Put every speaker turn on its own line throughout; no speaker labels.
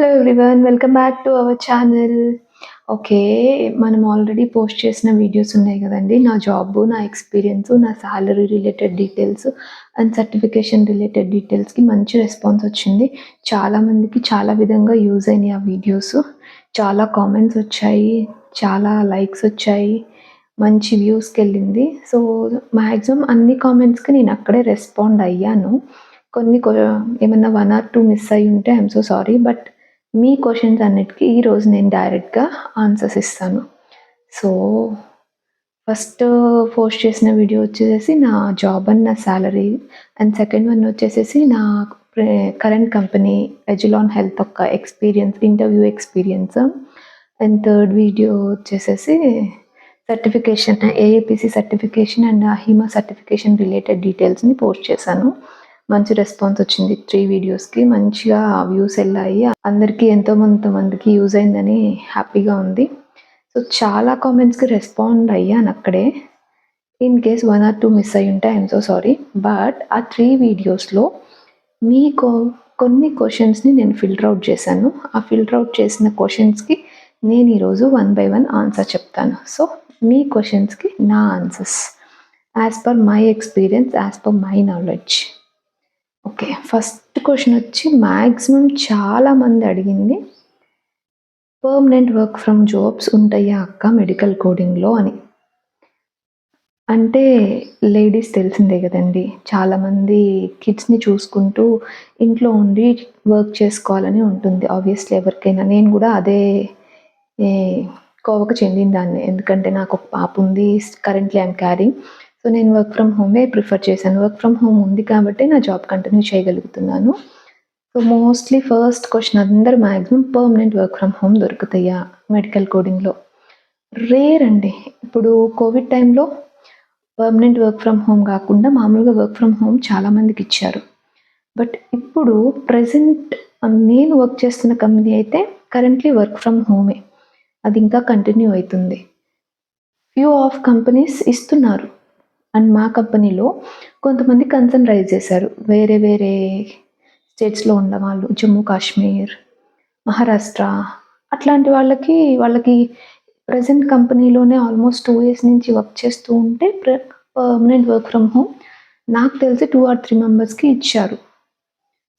Hello everyone welcome back to our channel okay మనం already post చేసిన videos ఉన్నాయి కదండి. నా జాబ్ నా ఎక్స్పీరియన్స్ నా salary related details and certification related డీటెయిల్స్కి మంచి రెస్పాన్స్ వచ్చింది. చాలామందికి చాలా విధంగా యూజ్ అయినాయి ఆ వీడియోస్ చాలా కామెంట్స్ వచ్చాయి చాలా లైక్స్ వచ్చాయి మంచి వ్యూస్కి వెళ్ళింది. సో మ్యాక్సిమం అన్ని కామెంట్స్కి నేను అక్కడే రెస్పాండ్ అయ్యాను. కొన్ని ఏమన్నా వన్ ఆర్ టూ మిస్ అయ్యి ఉంటే ఐఎమ్ సో సారీ బట్ మీ క్వశ్చన్స్ అన్నిటికీ ఈరోజు నేను డైరెక్ట్గా ఆన్సర్స్ ఇస్తాను. సో ఫస్ట్ పోస్ట్ చేసిన వీడియో వచ్చేసి నా జాబ్ అండ్ నా శాలరీ అండ్ సెకండ్ వన్ వచ్చేసేసి నా కరెంట్ కంపెనీ ఎజులాన్ హెల్త్ ఒక experience interview experience and third video వచ్చేసేసి సర్టిఫికేషన్ ఏఏపిసి సర్టిఫికేషన్ అండ్ హిమా సర్టిఫికేషన్ రిలేటెడ్ డీటెయిల్స్ని పోస్ట్ చేశాను. మంచి రెస్పాన్స్ వచ్చింది త్రీ వీడియోస్కి. మంచిగా వ్యూస్ వెళ్ళాయి. అందరికీ ఎంతో మందికి యూజ్ అయిందని హ్యాపీగా ఉంది. సో చాలా కామెంట్స్కి రెస్పాండ్ అయ్యాను అక్కడే. In case one or two miss అయ్యి ఉంటే ఐఎమ్ సో సారీ బట్ ఆ త్రీ వీడియోస్లో మీ కొన్ని క్వశ్చన్స్ని నేను ఫిల్టర్ అవుట్ చేశాను. ఆ ఫిల్టర్ అవుట్ చేసిన క్వశ్చన్స్కి నేను ఈరోజు వన్ బై వన్ ఆన్సర్ చెప్తాను. సో మీ క్వశ్చన్స్కి నా answers as per my experience as per my knowledge okay first question వచ్చి మ్యాక్సిమం చాలామంది అడిగింది పర్మనెంట్ వర్క్ ఫ్రమ్ జాబ్స్ ఉంటాయా అక్క మెడికల్ కోడింగ్లో అని. అంటే లేడీస్ తెలిసిందే కదండి చాలామంది కిడ్స్ని చూసుకుంటూ ఇంట్లో ఉండి వర్క్ చేసుకోవాలని ఉంటుంది. ఆబ్వియస్లీ ఎవరికైనా నేను కూడా అదే కోవకు చెందిన దాన్ని. ఎందుకంటే నాకు ఒక పాప ఉంది కరెంట్లీ ఐమ్ క్యారింగ్ సో నేను వర్క్ ఫ్రమ్ హోమే ప్రిఫర్ చేశాను. వర్క్ ఫ్రమ్ హోమ్ ఉంది కాబట్టి నా జాబ్ కంటిన్యూ చేయగలుగుతున్నాను. సో మోస్ట్లీ ఫస్ట్ క్వశ్చన్ అందరూ maximum permanent work from home దొరుకుతాయా మెడికల్ కోడింగ్లో రేర్ అండి. ఇప్పుడు కోవిడ్ టైంలో పర్మనెంట్ వర్క్ ఫ్రమ్ హోమ్ కాకుండా మామూలుగా వర్క్ ఫ్రమ్ హోమ్ చాలామందికి ఇచ్చారు. బట్ ఇప్పుడు ప్రజెంట్ నేను వర్క్ చేస్తున్న కంపెనీ అయితే కరెంట్లీ వర్క్ ఫ్రమ్ హోమే అది ఇంకా కంటిన్యూ అవుతుంది. ఫ్యూ ఆఫ్ కంపెనీస్ ఇస్తున్నారు. అండ్ మా కంపెనీలో కొంతమంది కన్సర్న్ రైజ్ చేశారు. వేరే వేరే స్టేట్స్లో ఉన్న వాళ్ళు జమ్మూ కాశ్మీర్ మహారాష్ట్ర అట్లాంటి వాళ్ళకి వాళ్ళకి ప్రజెంట్ కంపెనీలోనే ఆల్మోస్ట్ టూ ఇయర్స్ నుంచి వర్క్ చేస్తూ ఉంటే పర్మనెంట్ వర్క్ ఫ్రమ్ హోమ్ నాకు తెలిసి టూ ఆర్ త్రీ మెంబర్స్కి ఇచ్చారు.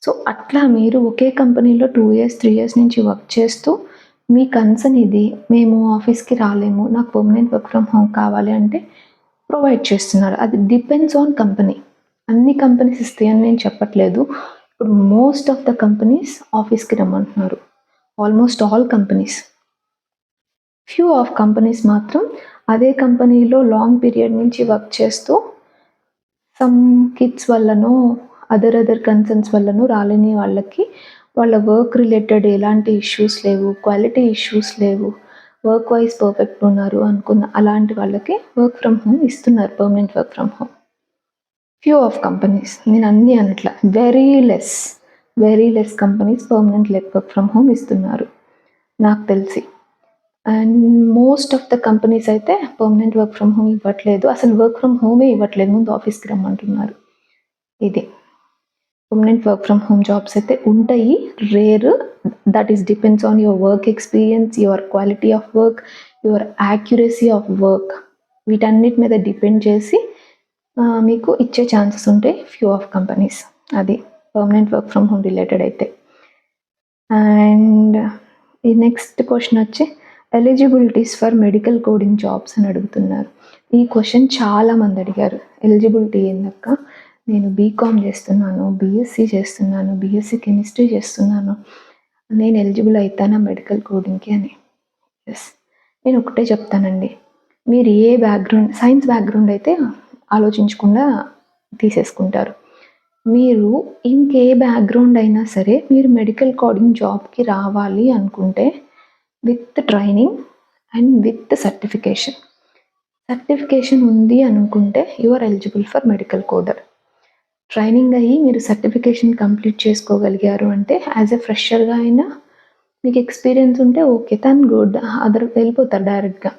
సో అట్లా మీరు ఒకే కంపెనీలో టూ ఇయర్స్ త్రీ ఇయర్స్ నుంచి వర్క్ చేస్తూ మీ కన్సర్న్ ఇది మేము ఆఫీస్కి రాలేము నాకు పర్మనెంట్ వర్క్ ఫ్రమ్ హోమ్ కావాలి అంటే ప్రొవైడ్ చేస్తున్నారు. అది డిపెండ్స్ ఆన్ కంపెనీ అన్ని కంపెనీస్ ఇస్తాయని నేను చెప్పట్లేదు. ఇప్పుడు మోస్ట్ ఆఫ్ ద కంపెనీస్ ఆఫీస్కి రమ్మంటున్నారు. Almost all companies few of companies మాత్రం అదే కంపెనీలో లాంగ్ పీరియడ్ నుంచి వర్క్ చేస్తూ సమ్ కిడ్స్ వల్లనో అదర్ అదర్ కన్సర్న్స్ వల్లనో రాలేని వాళ్ళకి వాళ్ళ వర్క్ రిలేటెడ్ ఎలాంటి ఇష్యూస్ లేవు క్వాలిటీ ఇష్యూస్ లేవు. వర్క్ వైజ్ పర్ఫెక్ట్ ఉన్నారు అనుకున్న అలాంటి వాళ్ళకి వర్క్ ఫ్రమ్ హోమ్ ఇస్తున్నారు permanent work from home few of companies నేను అన్నీ అనట్లా very less very less companies permanent లెక్ work from home ఇస్తున్నారు నాకు తెలిసి. And most of the companies అయితే పర్మనెంట్ వర్క్ ఫ్రమ్ హోమ్ ఇవ్వట్లేదు అసలు వర్క్ ఫ్రమ్ హోమే ఇవ్వట్లేదు ముందు ఆఫీస్కి రమ్మంటున్నారు. ఇది. Permanent work from home jobs అయితే ఉంటాయి. Rare that is depends on your work experience your quality of work your accuracy of work వీటన్నిటి మీద డిపెండ్ చేసి మీకు ఇచ్చే ఛాన్సెస్ ఉంటాయి ఫ్యూ ఆఫ్ కంపెనీస్ అది permanent work from home related అయితే. అండ్ ఈ నెక్స్ట్ క్వశ్చన్ వచ్చి eligibilities for medical coding jobs అని అడుగుతున్నారు. ఈ క్వశ్చన్ చాలామంది అడిగారు. ఎలిజిబిలిటీ ఏందక్క? నేను బీకామ్ చేస్తున్నాను బీఎస్సీ చేస్తున్నాను బీఎస్సీ కెమిస్ట్రీ చేస్తున్నాను. నేను ఎలిజిబుల్ అవుతానా మెడికల్ కోడింగ్కి అని? ఎస్ నేను ఒకటే చెప్తానండి. మీరు ఏ బ్యాక్గ్రౌండ్ సైన్స్ బ్యాక్గ్రౌండ్ అయితే ఆలోచించకుండా తీసేసుకుంటారు. మీరు ఇంకే బ్యాక్గ్రౌండ్ అయినా సరే మీరు మెడికల్ కోడింగ్ జాబ్కి రావాలి అనుకుంటే with training and with certification certification ఉంది అనుకుంటే you are eligible for medical coder training అయ్యి మీరు సర్టిఫికేషన్ కంప్లీట్ చేసుకోగలిగారు అంటే యాజ్ ఎ ఫ్రెషర్గా అయినా మీకు ఎక్స్పీరియన్స్ ఉంటే ఓకే తను గుడ్ అదర్ వెళ్ళిపోతారు డైరెక్ట్గా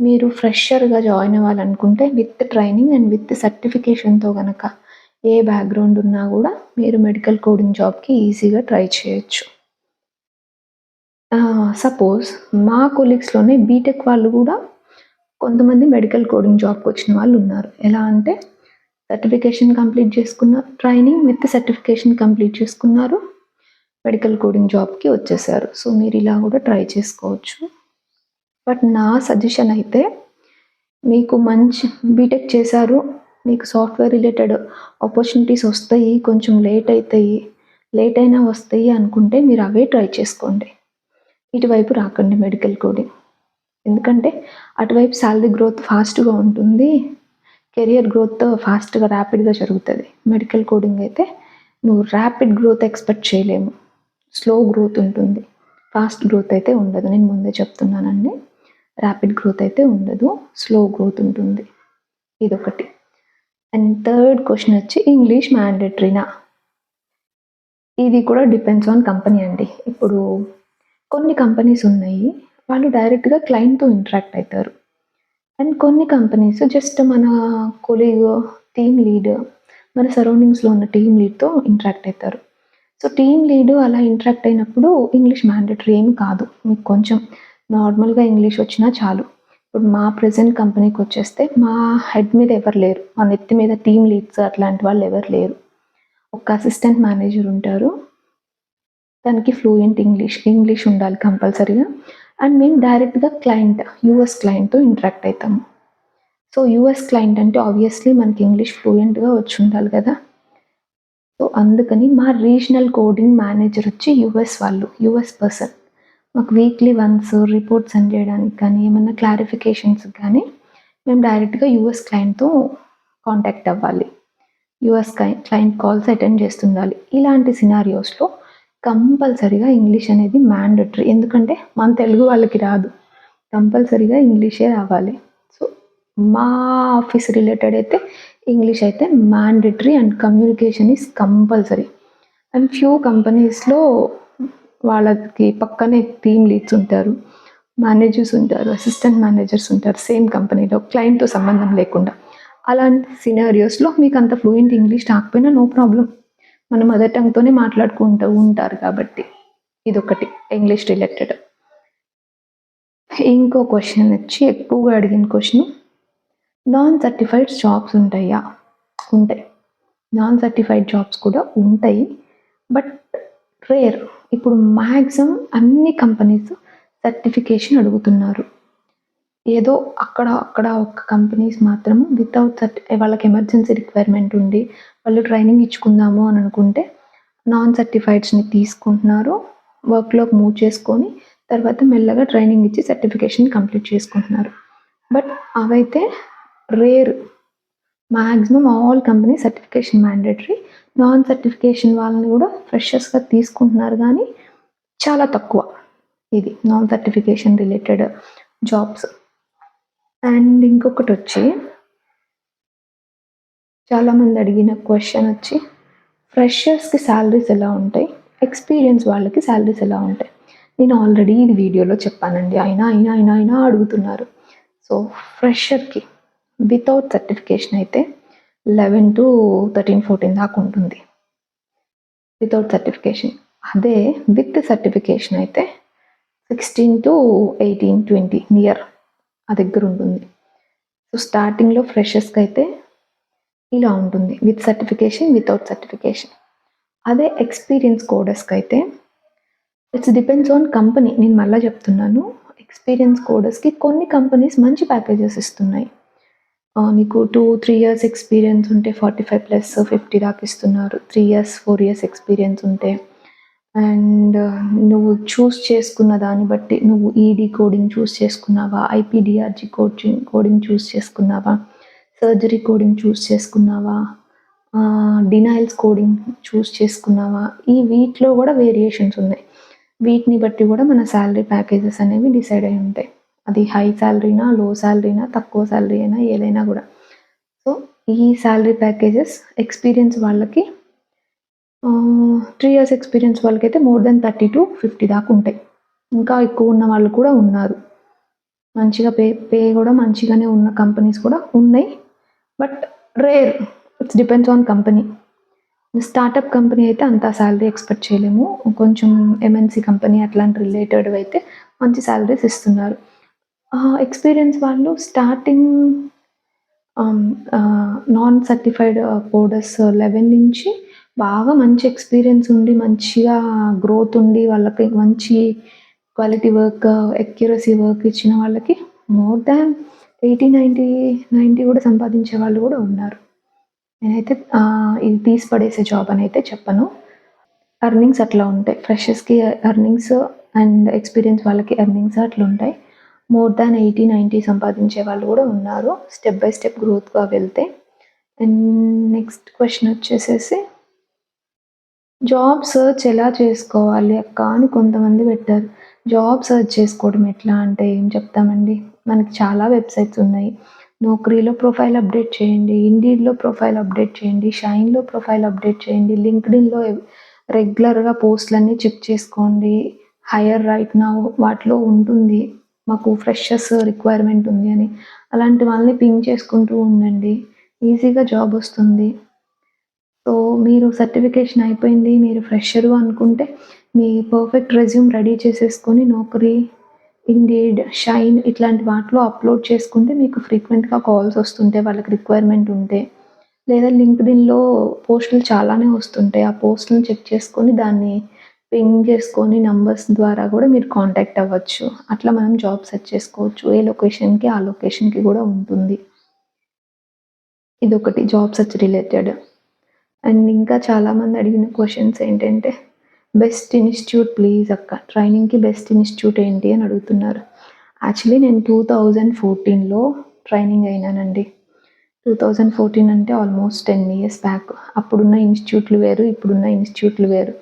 మీరు ఫ్రెషర్గా జాయిన్ అవ్వాలనుకుంటే విత్ ట్రైనింగ్ అండ్ విత్ సర్టిఫికేషన్తో కనుక ఏ బ్యాక్గ్రౌండ్ ఉన్నా కూడా మీరు మెడికల్ కోడింగ్ జాబ్కి ఈజీగా ట్రై చేయొచ్చు. సపోజ్ మా కొలీగ్స్లోనే బీటెక్ వాళ్ళు కూడా కొంతమంది మెడికల్ కోడింగ్ జాబ్కి వచ్చిన వాళ్ళు ఉన్నారు. ఎలా అంటే సర్టిఫికేషన్ కంప్లీట్ చేసుకున్నారు ట్రైనింగ్ విత్ సర్టిఫికేషన్ కంప్లీట్ చేసుకున్నారు. మెడికల్ కోడింగ్ జాబ్కి వచ్చేసారు. సో మీరు ఇలా కూడా ట్రై చేసుకోవచ్చు. బట్ నా సజెషన్ అయితే మీకు మంచి బీటెక్ చేశారు. మీకు సాఫ్ట్వేర్ రిలేటెడ్ ఆపర్చునిటీస్ వస్తాయి కొంచెం లేట్ అవుతాయి లేట్ అయినా వస్తాయి అనుకుంటే మీరు అవే ట్రై చేసుకోండి. ఇటువైపు రాకండి మెడికల్ కోడింగ్ ఎందుకంటే అటువైపు శాలరీ గ్రోత్ ఫాస్ట్గా ఉంటుంది. కెరియర్ గ్రోత్ ఫాస్ట్గా ర్యాపిడ్గా జరుగుతుంది. మెడికల్ కోడింగ్ అయితే నువ్వు ర్యాపిడ్ గ్రోత్ ఎక్స్పెక్ట్ చేయలేము. స్లో గ్రోత్ ఉంటుంది. ఫాస్ట్ గ్రోత్ అయితే ఉండదు. నేను ముందే చెప్తున్నానండి. ర్యాపిడ్ గ్రోత్ అయితే ఉండదు. స్లో గ్రోత్ ఉంటుంది. ఇదొకటి. అండ్ థర్డ్ క్వశ్చన్ వచ్చి ఇంగ్లీష్ మ్యాండేటరీనా ఇది కూడా డిపెండ్స్ ఆన్ కంపెనీ అండి. ఇప్పుడు కొన్ని కంపెనీస్ ఉన్నాయి. వాళ్ళు డైరెక్ట్గా క్లయింట్తో ఇంటరాక్ట్ అవుతారు. అండ్ కొన్ని కంపెనీస్ జస్ట్ మన కొలీగ్ టీమ్ లీడ్ మన సరౌండింగ్స్లో ఉన్న టీమ్ లీడ్తో ఇంటరాక్ట్ అవుతారు సో టీమ్ లీడ్ అలా ఇంటరాక్ట్ అయినప్పుడు ఇంగ్లీష్ మ్యాండేటరీ ఏమి కాదు. మీకు కొంచెం నార్మల్గా ఇంగ్లీష్ వచ్చినా చాలు. ఇప్పుడు మా ప్రజెంట్ కంపెనీకి వచ్చేస్తే మా హెడ్ మీద ఎవరు లేరు. మా నెత్తి మీద టీమ్ లీడ్స్ అట్లాంటి వాళ్ళు ఎవరు లేరు. ఒక అసిస్టెంట్ మేనేజర్ ఉంటారు. దానికి ఫ్లూయెంట్ ఇంగ్లీష్ ఇంగ్లీష్ ఉండాలి కంపల్సరీగా అండ్ మేము డైరెక్ట్గా క్లయింట్ యూఎస్ క్లయింట్తో ఇంటరాక్ట్ అవుతాము సో యూఎస్ క్లయింట్ అంటే ఆబ్వియస్లీ మనకి ఇంగ్లీష్ ఫ్లూయెంట్గా వచ్చి ఉండాలి కదా. సో అందుకని మా రీజనల్ కోడింగ్ మేనేజర్ వచ్చి యూఎస్ వాళ్ళు యూఎస్ పర్సన్ మాకు వీక్లీ వన్స్ రిపోర్ట్స్ సెండ్ చేయడానికి కానీ ఏమన్నా క్లారిఫికేషన్స్ కానీ మేము డైరెక్ట్గా యూఎస్ క్లయింట్తో కాంటాక్ట్ అవ్వాలి. యూఎస్ క్లయింట్ కాల్స్ అటెండ్ చేస్తుండాలి. ఇలాంటి సినారియోస్లో కంపల్సరీగా ఇంగ్లీష్ అనేది మ్యాండటరీ. ఎందుకంటే మన తెలుగు వాళ్ళకి రాదు. కంపల్సరీగా ఇంగ్లీషే రావాలి. సో మా ఆఫీస్ రిలేటెడ్ అయితే ఇంగ్లీష్ అయితే mandatory and communication is compulsory. And few కంపెనీస్లో వాళ్ళకి పక్కనే టీమ్ లీడ్స్ ఉంటారు. మేనేజర్స్ ఉంటారు. అసిస్టెంట్ మేనేజర్స్ ఉంటారు. సేమ్ కంపెనీలో క్లయింట్తో సంబంధం లేకుండా. అలాంటి సినారియోస్లో మీకు అంత ఫ్లూయెంట్ ఇంగ్లీష్ రాకపోయినా నో ప్రాబ్లం. మన మదర్ టంగ్తోనే మాట్లాడుకుంటూ ఉంటారు కాబట్టి ఇదొకటి ఇంగ్లీష్ రిలేటెడ్ ఇంకో క్వశ్చన్ వచ్చి ఎక్కువగా అడిగిన క్వశ్చన్ నాన్ సర్టిఫైడ్ జాబ్స్ ఉంటాయా? ఉంటాయి. నాన్ సర్టిఫైడ్ జాబ్స్ కూడా ఉంటాయి. బట్ రేర్ ఇప్పుడు మ్యాక్సిమం అన్ని కంపెనీస్ సర్టిఫికేషన్ అడుగుతున్నారు. ఏదో అక్కడ అక్కడ ఒక కంపెనీస్ మాత్రం వితౌట్ సర్టి వాళ్ళకి ఎమర్జెన్సీ రిక్వైర్మెంట్ ఉండి వాళ్ళు ట్రైనింగ్ ఇచ్చుకుందాము అని అనుకుంటే నాన్ సర్టిఫైడ్స్ని తీసుకుంటున్నారు వర్క్లోకి మూవ్ చేసుకొని తర్వాత మెల్లగా ట్రైనింగ్ ఇచ్చి సర్టిఫికేషన్ కంప్లీట్ చేసుకుంటున్నారు. బట్ అవైతే rare maximum all company certification mandatory non certification వాళ్ళని కూడా ఫ్రెషర్స్గా తీసుకుంటున్నారు కానీ చాలా తక్కువ. ఇది non certification related jobs and ఇంకొకటి వచ్చి చాలామంది అడిగిన క్వశ్చన్ వచ్చి ఫ్రెషర్స్కి శాలరీస్ ఎలా ఉంటాయి? ఎక్స్పీరియన్స్ వాళ్ళకి శాలరీస్ ఎలా ఉంటాయి? నేను ఆల్రెడీ ఇది వీడియోలో చెప్పానండి. అయినా అయినా అయినా అయినా అడుగుతున్నారు. సో ఫ్రెషర్కి వితౌట్ సర్టిఫికేషన్ అయితే లెవెన్ టు థర్టీన్ ఫోర్టీన్ దాకా ఉంటుంది. వితౌట్ సర్టిఫికేషన్ అదే విత్ సర్టిఫికేషన్ అయితే sixteen to eighteen twenty near ఆ దగ్గర ఉంటుంది. సో స్టార్టింగ్లో ఫ్రెషర్స్కి అయితే ఇలా ఉంటుంది. విత్ సర్టిఫికేషన్ వితౌట్ సర్టిఫికేషన్ అదే ఎక్స్పీరియన్స్ కోడర్స్కి అయితే ఇట్స్ డిపెండ్స్ ఆన్ కంపెనీ నేను మళ్ళీ చెప్తున్నాను. ఎక్స్పీరియన్స్ కోడర్స్కి కొన్ని కంపెనీస్ మంచి ప్యాకేజెస్ ఇస్తున్నాయి. నీకు టూ త్రీ ఇయర్స్ ఎక్స్పీరియన్స్ ఉంటే ఫార్టీ ఫైవ్ ప్లస్ ఫిఫ్టీ దాకా ఇస్తున్నారు. Three years four years experience ఉంటే. అండ్ నువ్వు చూస్ చేసుకున్న దాన్ని బట్టి నువ్వు ఈడీ కోడింగ్ చూస్ చేసుకున్నావా? ఐపీడిఆర్జీ కోచింగ్ కోడింగ్ చూస్ చేసుకున్నావా? సర్జరీ కోడింగ్ చూస్ చేసుకున్నావా? డినైల్స్ కోడింగ్ చూస్ చేసుకున్నావా? ఈ వీటిలో కూడా వేరియేషన్స్ ఉన్నాయి. వీటిని బట్టి కూడా మన శాలరీ ప్యాకేజెస్ అనేవి డిసైడ్ అయి ఉంటాయి. అది హై శాలరీనా లో శాలరీనా తక్కువ శాలరీ అయినా ఏదైనా కూడా. సో ఈ శాలరీ ప్యాకేజెస్ ఎక్స్పీరియన్స్ వాళ్ళకి త్రీ ఇయర్స్ ఎక్స్పీరియన్స్ వాళ్ళకైతే more than thirty to fifty దాకా ఉంటాయి. ఇంకా ఎక్కువ ఉన్న వాళ్ళు కూడా ఉన్నారు. మంచిగా పే పే కూడా మంచిగానే ఉన్న కంపెనీస్ కూడా ఉన్నాయి. But rare it's depends on company startup company అయితే అంత శాలరీ ఎక్స్పెక్ట్ చేయలేము. కొంచెం ఎంఎన్సి కంపెనీ అట్లాంటి రిలేటెడ్ అయితే మంచి శాలరీస్ ఇస్తున్నారు. ఎక్స్పీరియన్స్ వాళ్ళు starting non certified coders eleven నుంచి బాగా మంచి ఎక్స్పీరియన్స్ ఉండి మంచిగా గ్రోత్ ఉండి వాళ్ళకి మంచి క్వాలిటీ వర్క్ ఎక్యురసీ వర్క్ ఇచ్చిన వాళ్ళకి more than eighty ninety ninety కూడా సంపాదించే వాళ్ళు కూడా ఉన్నారు. నేనైతే ఇది తీసి పడేసే జాబ్ అని అయితే చెప్పను. అర్నింగ్స్ అట్లా ఉంటాయి. ఫ్రెషర్స్కి అర్నింగ్స్ అండ్ ఎక్స్పీరియన్స్ వాళ్ళకి ఎర్నింగ్స్ అట్లా ఉంటాయి. మోర్ దాన్ ఎయిటీ నైంటీ సంపాదించే వాళ్ళు కూడా ఉన్నారు. స్టెప్ బై స్టెప్ గ్రోత్గా వెళ్తే. అండ్ నెక్స్ట్ క్వశ్చన్ వచ్చేసేసి జాబ్ సర్చ్ ఎలా చేసుకోవాలి అక్క అని కొంతమంది పెట్టారు. జాబ్ సర్చ్ చేసుకోవడం ఎట్లా అంటే ఏం చెప్తామండి? మనకి చాలా వెబ్సైట్స్ ఉన్నాయి. నోకరీలో ప్రొఫైల్ అప్డేట్ చేయండి ఇండీడ్లో ప్రొఫైల్ అప్డేట్ చేయండి షైన్లో ప్రొఫైల్ అప్డేట్ చేయండి లింక్డ్ఇన్లో రెగ్యులర్గా పోస్టులన్నీ చెక్ చేసుకోండి. హైయర్ రైట్ నా వాటిలో ఉంటుంది. మాకు ఫ్రెషర్స్ రిక్వైర్మెంట్ ఉంది అని. అలాంటి వాళ్ళని పింక్ చేసుకుంటూ ఉండండి. ఈజీగా జాబ్ వస్తుంది. సో మీరు సర్టిఫికేషన్ అయిపోయింది మీరు ఫ్రెషరు అనుకుంటే మీ పర్ఫెక్ట్ రెజ్యూమ్ రెడీ చేసేసుకొని నౌకరీ ఇండీడ్ షైన్ ఇట్లాంటి వాటిలో అప్లోడ్ చేసుకుంటే మీకు ఫ్రీక్వెంట్గా కాల్స్ వస్తుంటే వాళ్ళకి రిక్వైర్మెంట్ ఉంటే లేదా లింక్డ్ఇన్లో పోస్టులు చాలానే వస్తుంటాయి. ఆ పోస్టులను చెక్ చేసుకొని దాన్ని పింగ్ చేసుకొని నంబర్స్ ద్వారా కూడా మీరు కాంటాక్ట్ అవ్వచ్చు. అట్లా మనం జాబ్ సెర్చ్ చేసుకోవచ్చు. ఏ లొకేషన్కి ఆ లొకేషన్కి కూడా ఉంటుంది. ఇదొకటి జాబ్ సెర్చ్ రిలేటెడ్ అండ్ ఇంకా చాలామంది అడిగిన క్వశ్చన్స్ ఏంటంటే బెస్ట్ ఇన్స్టిట్యూట్ ప్లీజ్ అక్క ట్రైనింగ్కి బెస్ట్ ఇన్స్టిట్యూట్ ఏంటి? అని అడుగుతున్నారు. యాక్చువల్లీ నేను టూ థౌజండ్ ఫోర్టీన్లో ట్రైనింగ్ అయినానండి. టూ థౌజండ్ ఫోర్టీన్ అంటే ఆల్మోస్ట్ టెన్ ఇయర్స్ బ్యాక్ అప్పుడున్న ఇన్స్టిట్యూట్లు వేరు ఇప్పుడున్న ఇన్స్టిట్యూట్లు వేరు.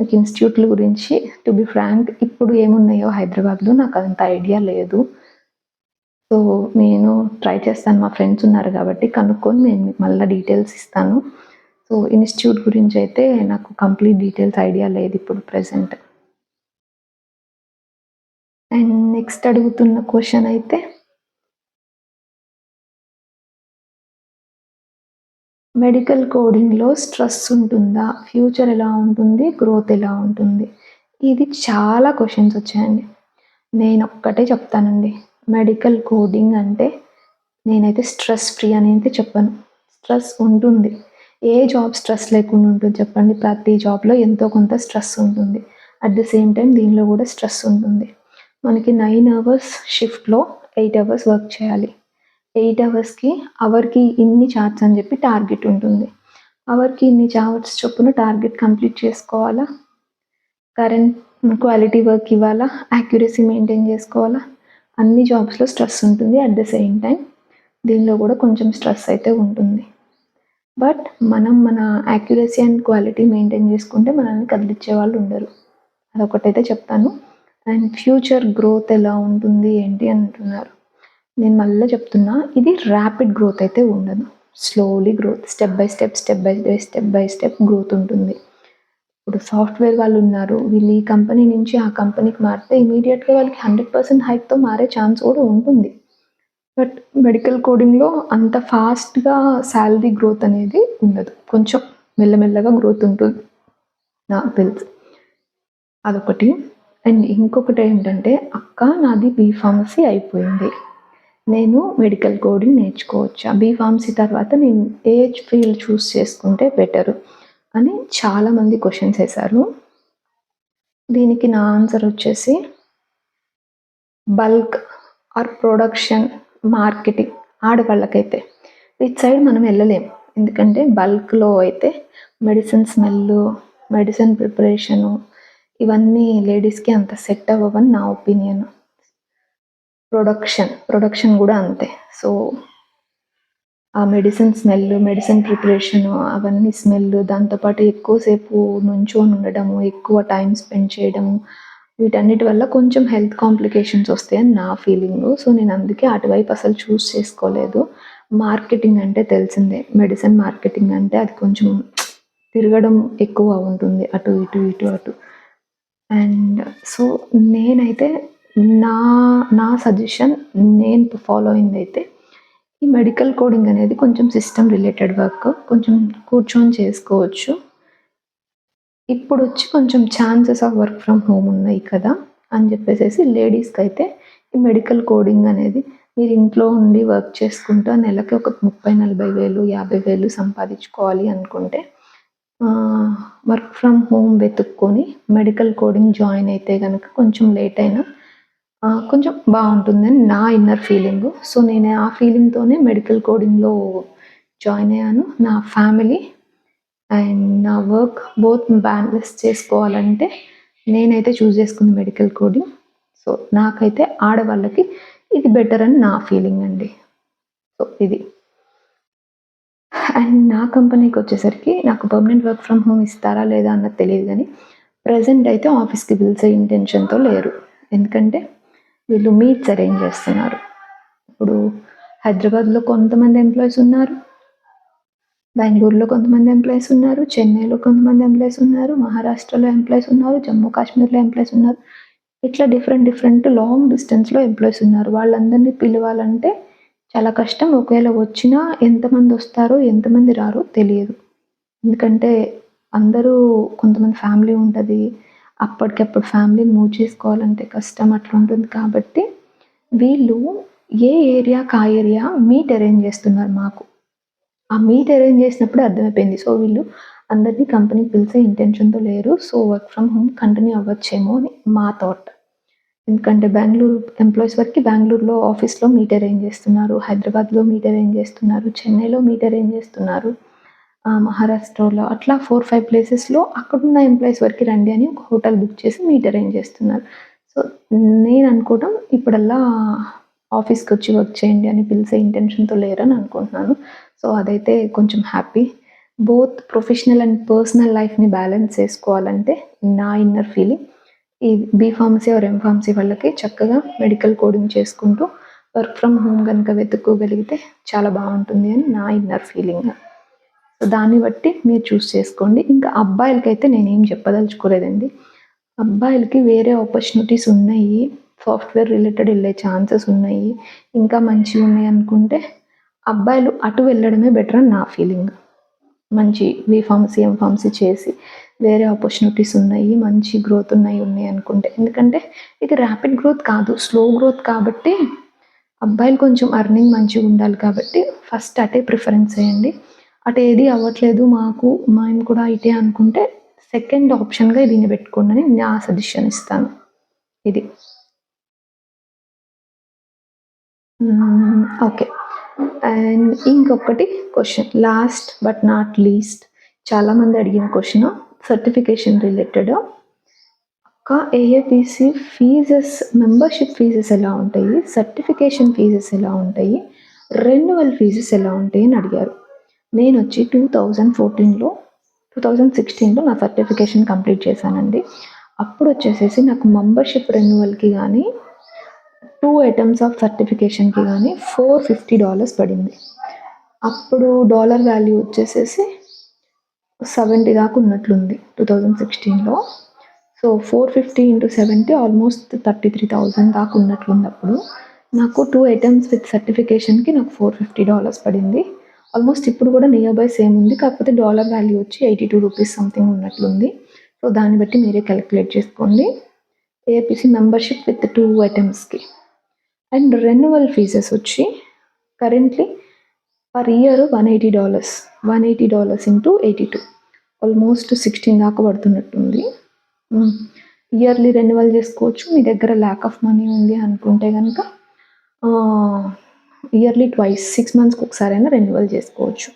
నాకు ఇన్స్టిట్యూట్ల గురించి టు బి ఫ్రాంక్ ఇప్పుడు ఏమున్నాయో హైదరాబాద్లో నాకు అంత ఐడియా లేదు. సో నేను ట్రై చేస్తాను. మా ఫ్రెండ్స్ ఉన్నారు కాబట్టి కనుక్కొని నేను మళ్ళీ డీటెయిల్స్ ఇస్తాను. సో ఇన్స్టిట్యూట్ గురించి అయితే నాకు కంప్లీట్ డీటెయిల్స్ ఐడియా లేదు ఇప్పుడు ప్రజెంట్ అండ్ నెక్స్ట్ అడుగుతున్న క్వశ్చన్ అయితే మెడికల్ కోడింగ్లో స్ట్రెస్ ఉంటుందా? ఫ్యూచర్ ఎలా ఉంటుంది? గ్రోత్ ఎలా ఉంటుంది? ఇది చాలా క్వశ్చన్స్ వచ్చాయండి. నేను ఒక్కటే చెప్తానండి. మెడికల్ కోడింగ్ అంటే నేనైతే స్ట్రెస్ ఫ్రీ అని అయితే చెప్పాను. స్ట్రెస్ ఉంటుంది. ఏ జాబ్ స్ట్రెస్ లేకుండా ఉంటుంది చెప్పండి. ప్రతి జాబ్లో ఎంతో కొంత స్ట్రెస్ ఉంటుంది. అట్ ది సేమ్ టైం దీనిలో కూడా స్ట్రెస్ ఉంటుంది. మనకి నైన్ అవర్స్ షిఫ్ట్లో ఎయిట్ అవర్స్ వర్క్ చేయాలి. ఎయిట్ అవర్స్కి అవర్కి ఇన్ని చార్ట్స్ అని చెప్పి టార్గెట్ ఉంటుంది. అవర్కి ఇన్ని చార్ట్స్ చొప్పున టార్గెట్ కంప్లీట్ చేసుకోవాలా? కరెంట్ క్వాలిటీ వర్క్ ఇవ్వాలా? యాక్యురసీ మెయింటైన్ చేసుకోవాలా? అన్ని జాబ్స్లో స్ట్రెస్ ఉంటుంది. అట్ ద సేమ్ టైం దీనిలో కూడా కొంచెం స్ట్రెస్ అయితే ఉంటుంది. బట్ మనం మన యాక్యురసీ అండ్ క్వాలిటీ మెయింటైన్ చేసుకుంటే మనల్ని కదిలించే వాళ్ళు ఉండరు. అదొకటైతే చెప్తాను. అండ్ ఫ్యూచర్ గ్రోత్ ఎలా ఉంటుంది ఏంటి అని అంటున్నారు. నేను మళ్ళీ చెప్తున్నా ఇది ర్యాపిడ్ గ్రోత్ అయితే ఉండదు. Slowly growth step by step step by step by step growth ఉంటుంది. ఇప్పుడు సాఫ్ట్వేర్ వాళ్ళు ఉన్నారు వీళ్ళు ఈ కంపెనీ నుంచి ఆ కంపెనీకి మారితే ఇమీడియట్గా వాళ్ళకి హండ్రెడ్ పర్సెంట్ హైక్తో మారే ఛాన్స్ కూడా ఉంటుంది. బట్ మెడికల్ కోడింగ్లో అంత ఫాస్ట్గా శాలరీ గ్రోత్ అనేది ఉండదు. కొంచెం మెల్లమెల్లగా గ్రోత్ ఉంటుంది. నాకు తెలుసు. అదొకటి. అండ్ ఇంకొకటి ఏంటంటే అక్క నాది బీ ఫార్మసీ అయిపోయింది. నేను మెడికల్ కోడింగ్ నేర్చుకోవచ్చా? బీ ఫార్మసీ తర్వాత నేను ఏ ఫీల్డ్ చూస్ చేసుకుంటే బెటరు? అని చాలామంది క్వశ్చన్స్ వేశారు. దీనికి నా ఆన్సర్ వచ్చేసి బల్క్ ఆర్ ప్రొడక్షన్ మార్కెటింగ్ ఆడవాళ్ళకైతే. ఇట్ సైడ్ మనం వెళ్ళలేం ఎందుకంటే బల్క్లో అయితే మెడిసిన్ స్మెల్ మెడిసిన్ ప్రిపరేషను ఇవన్నీ లేడీస్కి అంత సెట్ అవ్వవని నా ఒపీనియన్. ప్రొడక్షన్ ప్రొడక్షన్ కూడా అంతే. సో ఆ మెడిసిన్ స్మెల్ మెడిసిన్ ప్రిపరేషన్ అవన్నీ స్మెల్ దాంతోపాటు ఎక్కువసేపు నుంచో ఉండడము ఎక్కువ టైం స్పెండ్ చేయడము వీటన్నిటి వల్ల కొంచెం హెల్త్ కాంప్లికేషన్స్ వస్తాయని నా ఫీలింగ్. సో నేను అందుకే అటువైపు అసలు చూస్ చేసుకోలేదు. మార్కెటింగ్ అంటే తెలిసిందే. మెడిసిన్ మార్కెటింగ్ అంటే అది కొంచెం తిరగడం ఎక్కువ ఉంటుంది. అటు ఇటు ఇటు అటు. అండ్ సో నేనైతే నా నా సజెషన్ నేను ఫాలో అయింది అయితే ఈ మెడికల్ కోడింగ్ అనేది కొంచెం సిస్టమ్ రిలేటెడ్ వర్క్. కొంచెం కూర్చొని చేసుకోవచ్చు. ఇప్పుడు వచ్చి కొంచెం chances of work from home ఉన్నాయి కదా అని చెప్పేసి లేడీస్కి అయితే ఈ మెడికల్ కోడింగ్ అనేది మీరు ఇంట్లో ఉండి వర్క్ చేసుకుంటూ నెలకి ఒక ముప్పై నలభై వేలు యాభై వేలు సంపాదించుకోవాలి అనుకుంటే వర్క్ ఫ్రమ్ హోమ్ వెతుక్కొని మెడికల్ కోడింగ్ జాయిన్ అయితే కనుక కొంచెం లేట్ అయినా కొంచెం బాగుంటుందని నా ఇన్నర్ ఫీలింగ్ సో నేను ఆ ఫీలింగ్తోనే మెడికల్ కోడింగ్లో జాయిన్ అయ్యాను. నా ఫ్యామిలీ అండ్ నా వర్క్ బోత్ బ్యాలెన్స్ చేసుకోవాలంటే నేనైతే చూస్ చేసుకుంది మెడికల్ కోడింగ్. సో నాకైతే ఆడవాళ్ళకి ఇది బెటర్ అని నా ఫీలింగ్ అండి. సో ఇది. అండ్ నా కంపెనీకి వచ్చేసరికి నాకు పర్మనెంట్ వర్క్ ఫ్రమ్ హోమ్ ఇస్తారా లేదా అన్నది తెలియదు కానీ ప్రజెంట్ అయితే ఆఫీస్కి పిలిచే ఇంటెన్షన్తో లేరు. ఎందుకంటే వీళ్ళు మీట్స్ అరేంజ్ చేస్తున్నారు. ఇప్పుడు హైదరాబాద్లో కొంతమంది ఎంప్లాయీస్ ఉన్నారు. బెంగళూరులో కొంతమంది ఎంప్లాయీస్ ఉన్నారు చెన్నైలో కొంతమంది ఎంప్లాయీస్ ఉన్నారు మహారాష్ట్రలో ఎంప్లాయీస్ ఉన్నారు జమ్మూ కాశ్మీర్లో ఎంప్లాయీస్ ఉన్నారు. ఇట్లా డిఫరెంట్ డిఫరెంట్ లాంగ్ డిస్టెన్స్లో ఎంప్లాయీస్ ఉన్నారు. వాళ్ళందరినీ పిలవాలంటే చాలా కష్టం. ఒకవేళ వచ్చినా ఎంతమంది వస్తారో ఎంతమంది రారో తెలియదు. ఎందుకంటే అందరూ కొంతమంది ఫ్యామిలీ ఉంటుంది. అప్పటికప్పుడు ఫ్యామిలీని మూవ్ చేసుకోవాలంటే కష్టం అట్లా ఉంటుంది కాబట్టి వీళ్ళు ఏ ఏరియా కా ఏరియా మీట్ అరేంజ్ చేస్తున్నారు మాకు. ఆ మీట్ అరేంజ్ చేసినప్పుడు అర్థమైపోయింది. సో వీళ్ళు అందరినీ కంపెనీకి పిలిచే ఇంటెన్షన్తో లేరు. So work from home continue అవ్వచ్చేమో అని మా థాట్ ఎందుకంటే బెంగళూరు ఎంప్లాయీస్ వరకు బెంగళూరులో ఆఫీస్లో మీట్ అరేంజ్ చేస్తున్నారు. హైదరాబాద్లో మీట్ అరేంజ్ చేస్తున్నారు. చెన్నైలో మీట్ అరేంజ్ చేస్తున్నారు. మహారాష్ట్రలో అట్లా ఫోర్ ఫైవ్ ప్లేసెస్లో అక్కడున్న ఎంప్లాయీస్ వరకు రండి అని ఒక హోటల్ బుక్ చేసి మీట్ అరేంజ్ చేస్తున్నారు. సో నేను అనుకోవడం ఇప్పుడల్లా ఆఫీస్కి వచ్చి వర్క్ చేయండి అని పిలిచే ఇంటెన్షన్తో లేరని అనుకుంటున్నాను. సో అదైతే కొంచెం happy both professional and personal లైఫ్ని బ్యాలెన్స్ చేసుకోవాలంటే నా ఇన్నర్ ఫీలింగ్ ఈ B pharmacy or M pharmacy వాళ్ళకి చక్కగా మెడికల్ కోడింగ్ చేసుకుంటూ వర్క్ ఫ్రమ్ హోమ్ కనుక వెతుక్కోగలిగితే చాలా బాగుంటుంది అని నా ఇన్నర్ ఫీలింగ్ సో దాన్ని బట్టి మీరు చూస్ చేసుకోండి. ఇంకా అబ్బాయిలకైతే నేనేం చెప్పదలుచుకోలేదండి. అబ్బాయిలకి వేరే ఆపర్చునిటీస్ ఉన్నాయి. సాఫ్ట్వేర్ రిలేటెడ్ వెళ్ళే ఛాన్సెస్ ఉన్నాయి. ఇంకా మంచిగా ఉన్నాయి అనుకుంటే అబ్బాయిలు అటు వెళ్ళడమే బెటర్ అని నా ఫీలింగ్. మంచి బీ ఫార్మసీ ఎం ఫార్మసీ చేసి వేరే ఆపర్చునిటీస్ ఉన్నాయి మంచి గ్రోత్ ఉన్నాయి ఉన్నాయి అనుకుంటే. ఎందుకంటే ఇది ర్యాపిడ్ గ్రోత్ కాదు స్లో గ్రోత్ కాబట్టి అబ్బాయిలు కొంచెం అర్నింగ్ మంచిగా ఉండాలి కాబట్టి ఫస్ట్ అటే ప్రిఫరెన్స్ చేయండి అటు ఏది అవ్వట్లేదు మాకు మేము కూడా ఇటే అనుకుంటే సెకండ్ ఆప్షన్గా దీన్ని పెట్టుకోండి అని నా సజెషన్ ఇస్తాను. ఇది. Mm, ఓకే అండ్ ఇంకొకటి question last but not least చాలామంది అడిగిన క్వశ్చన్ సర్టిఫికేషన్ రిలేటెడ్ ఒక ఏఏపిసి ఫీజెస్ మెంబర్షిప్ ఫీజెస్ ఎలా ఉంటాయి? సర్టిఫికేషన్ ఫీజెస్ ఎలా ఉంటాయి? రెన్యువల్ ఫీజెస్ ఎలా ఉంటాయి అని అడిగారు. నేను వచ్చి టూ థౌజండ్ ఫోర్టీన్లో టూ థౌజండ్ సిక్స్టీన్లో నా సర్టిఫికేషన్ కంప్లీట్ చేశానండి. అప్పుడు వచ్చేసేసి నాకు మెంబర్షిప్ రెన్యువల్కి కానీ టూ ఐటమ్స్ ఆఫ్ సర్టిఫికేషన్కి కానీ ఫోర్ ఫిఫ్టీ డాలర్స్ పడింది. అప్పుడు డాలర్ వాల్యూ వచ్చేసేసి సెవెంటీ దాకా ఉన్నట్లుంది టూ థౌజండ్ సిక్స్టీన్లో. So four fifty into seventy almost thirty three thousand దాకా ఉన్నట్లుంది అప్పుడు నాకు టూ ఐటమ్స్ విత్ సర్టిఫికేషన్కి నాకు ఫోర్ ఫిఫ్టీ డాలర్స్ పడింది. ఆల్మోస్ట్ ఇప్పుడు కూడా నియర్ బై సేమ్ ఉంది కాకపోతే డాలర్ వాల్యూ వచ్చి ఎయిటీ టూ రూపీస్ సంథింగ్ ఉన్నట్లుంది. సో దాన్ని బట్టి మీరే క్యాలిక్యులేట్ చేసుకోండి. ఏపీసీ మెంబర్షిప్ విత్ టూ ఐటమ్స్కి. అండ్ రెన్యువల్ ఫీజెస్ వచ్చి currently per year one eighty dollars one eighty dollars into eighty two. Almost sixteen దాకా పడుతున్నట్టుంది. ఇయర్లీ రెన్యువల్ చేసుకోవచ్చు మీ దగ్గర ల్యాక్ ఆఫ్ మనీ ఉంది అనుకుంటే కనుక ఇయర్లీ ట్వైస్ సిక్స్ మంత్స్కి ఒకసారైనా రెన్యువల్ చేసుకోవచ్చు.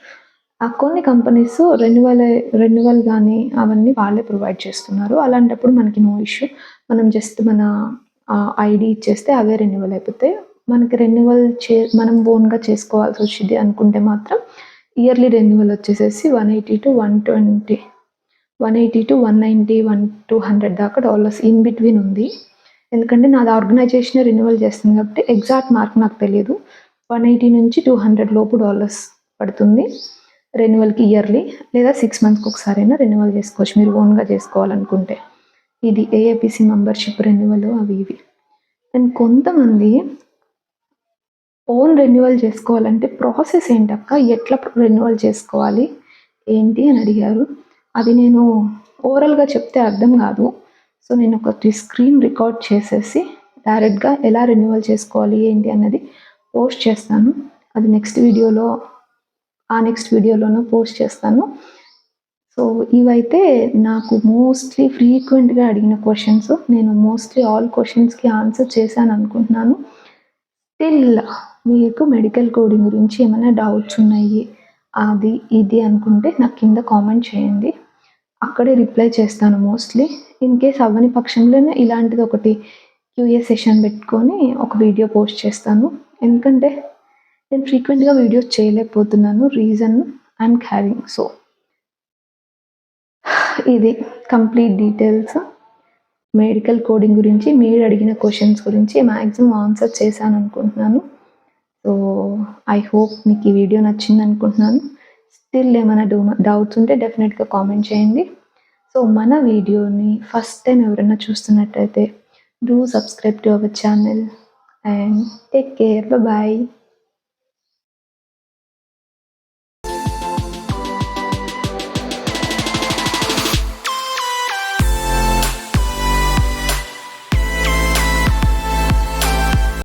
ఆ కొన్ని కంపెనీస్ రెన్యువల్ రెన్యువల్ కానీ అవన్నీ వాళ్ళే ప్రొవైడ్ చేస్తున్నారు. అలాంటప్పుడు మనకి నో ఇష్యూ. మనం జస్ట్ మన ఐడి ఇచ్చేస్తే అవే రెన్యువల్ అయిపోతాయి. మనకి రెన్యువల్ చే మనం ఓన్గా చేసుకోవాల్సి వచ్చింది అనుకుంటే మాత్రం ఇయర్లీ రెన్యువల్ వచ్చేసేసి one eighty to one twenty one eighty to one ninety one two hundred దాకా డాలర్స్ ఇన్ బిట్వీన్ ఉంది. ఎందుకంటే నాది ఆర్గనైజేషన్ రెన్యువల్ చేస్తుంది కాబట్టి ఎగ్జాక్ట్ మార్క్ నాకు తెలియదు. వన్ ఎయిటీ నుంచి టూ హండ్రెడ్ లోపు డాలర్స్ పడుతుంది రెన్యువల్కి ఇయర్లీ లేదా సిక్స్ మంత్స్కి ఒకసారైనా రెన్యువల్ చేసుకోవచ్చు. మీరు ఓన్గా చేసుకోవాలనుకుంటే. ఇది ఏఏపిసి మెంబర్షిప్ రెన్యువల్ అవి ఇవి. అండ్ కొంతమంది ఓన్ రెన్యువల్ చేసుకోవాలంటే ప్రాసెస్ ఏంటక్క? ఎట్లా రెన్యువల్ చేసుకోవాలి? ఏంటి అని అడిగారు. అది నేను ఓవరాల్గా చెప్తే అర్థం కాదు. సో నేను ఒకటి స్క్రీన్ రికార్డ్ చేసేసి డైరెక్ట్గా ఎలా రెన్యువల్ చేసుకోవాలి ఏంటి అన్నది పోస్ట్ చేస్తాను. అది నెక్స్ట్ వీడియోలో ఆ నెక్స్ట్ వీడియోలోనూ పోస్ట్ చేస్తాను. సో ఇవైతే నాకు మోస్ట్లీ ఫ్రీక్వెంట్గా అడిగిన క్వశ్చన్స్ నేను మోస్ట్లీ ఆల్ క్వశ్చన్స్కి ఆన్సర్ చేశాను అనుకుంటున్నాను. స్టిల్ మీకు మెడికల్ కోడింగ్ గురించి ఏమైనా డౌట్స్ ఉన్నాయి? అది ఇది అనుకుంటే నాకు కింద కామెంట్ చేయండి. అక్కడే రిప్లై చేస్తాను మోస్ట్లీ ఇన్ కేస్ అవ్వని పక్షంలోనే ఇలాంటిది ఒకటి క్యూఏ సెషన్ పెట్టుకొని ఒక వీడియో పోస్ట్ చేస్తాను. ఎందుకంటే నేను ఫ్రీక్వెంట్గా వీడియోస్ చేయలేకపోతున్నాను. రీజన్ ఐఎమ్ క్యారింగ్ సో ఇది కంప్లీట్ డీటెయిల్స్ మెడికల్ కోడింగ్ గురించి మీరు అడిగిన క్వశ్చన్స్ గురించి మ్యాక్సిమం ఆన్సర్ చేశాను అనుకుంటున్నాను. సో ఐ హోప్ మీకు ఈ వీడియో నచ్చింది అనుకుంటున్నాను. స్టిల్ ఏమైనా డౌ డౌట్స్ ఉంటే డెఫినెట్గా కామెంట్ చేయండి. సో మన వీడియోని ఫస్ట్ టైం ఎవరైనా చూస్తున్నట్టయితే do subscribe to our channel and take care bye